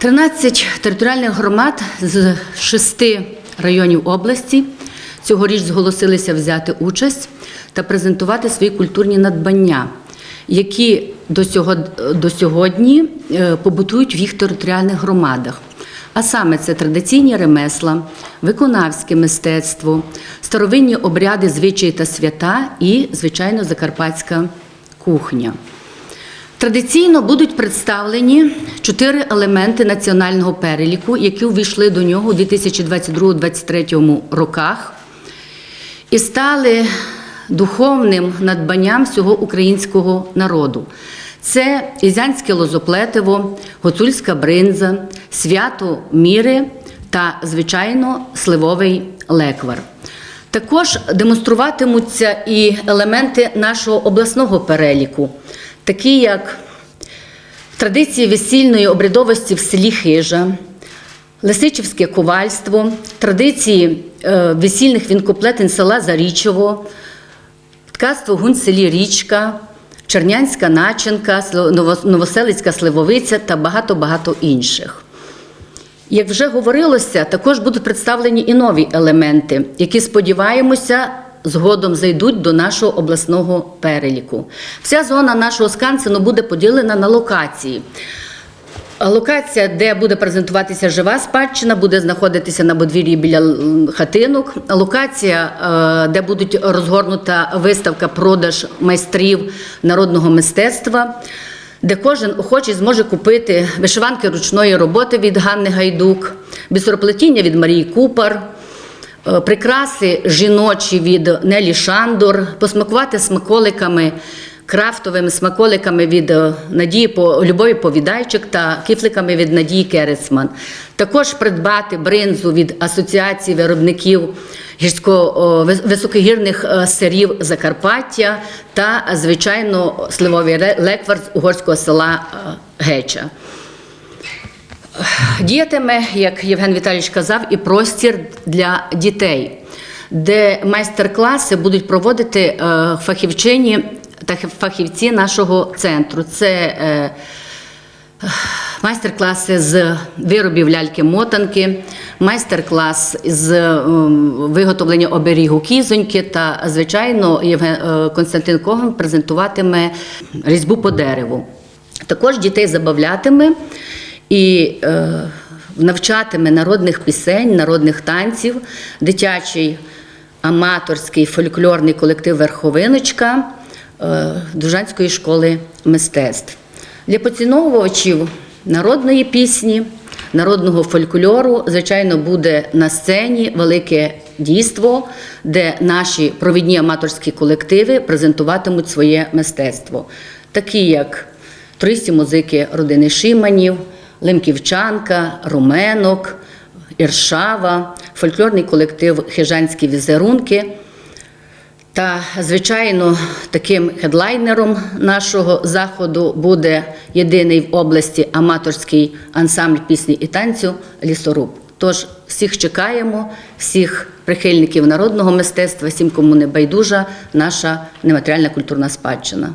13 територіальних громад з шести районів області цьогоріч зголосилися взяти участь та презентувати свої культурні надбання, які до, сього, до сьогодні е, побутують в їх територіальних громадах. А саме це традиційні ремесла, виконавське мистецтво, старовинні обряди, звичаї та свята і, звичайно, закарпатська кухня. Традиційно будуть представлені чотири елементи національного переліку, які увійшли до нього у 2022-2023 роках і стали духовним надбанням всього українського народу. Це ізянське лозоплетиво, гуцульська бринза, свято міри та, звичайно, сливовий леквар. Також демонструватимуться і елементи нашого обласного переліку, такі як традиції весільної обрядовості в селі Хижа, Лисичівське ковальство, традиції е, весільних вінкоплетень села Зарічово, ткацтво гун селі Річка, Чернянська начинка, Новоселицька сливовиця та багато-багато інших. Як вже говорилося, також будуть представлені і нові елементи, які сподіваємося. Згодом зайдуть до нашого обласного переліку. Вся зона нашого скансену буде поділена на локації. Локація, де буде презентуватися жива спадщина, буде знаходитися на подвір'ї біля хатинок. Локація, е, де будуть розгорнута виставка продаж майстрів народного мистецтва, де кожен охочий зможе купити вишиванки ручної роботи від Ганни Гайдук, бісероплетіння від Марії Купар. Е, Прикраси жіночі від Нелі Шандор, посмакувати смаколиками, крафтовими смаколиками від е, Надії По- Любові Повідайчик та кіфликами від Надії Керецман. Також придбати бринзу від Асоціації виробників гірсько, високогірних е, сирів Закарпаття та, звичайно, сливовий леквар угорського села Геча. Діятиме, як Євген Віталійович казав, і простір для дітей, де майстер-класи будуть проводити е, фахівчині та фахівці нашого центру. Це е, майстер-класи з виробів ляльки-мотанки, майстер-клас з виготовлення оберігу кізоньки та, звичайно, е, Константин Коган презентуватиме різьбу по дереву. Також дітей забавлятиме і е, навчатиме народних пісень, народних танців, дитячий аматорський фольклорний колектив Верховиночка е, Дужанської школи мистецтв. Для поціновувачів народної пісні, народного фольклору, звичайно, буде на сцені велике дійство, де наші провідні аматорські колективи презентуватимуть своє мистецтво, такі як туристі музики родини Шиманів, Лимківчанка, Руменок, Іршава, фольклорний колектив Хижанські візерунки. Та, звичайно, таким хедлайнером нашого заходу буде єдиний в області аматорський ансамбль пісні і танцю Лісоруб. Тож всіх чекаємо, всіх прихильників народного мистецтва, всім, кому не байдужа наша нематеріальна культурна спадщина.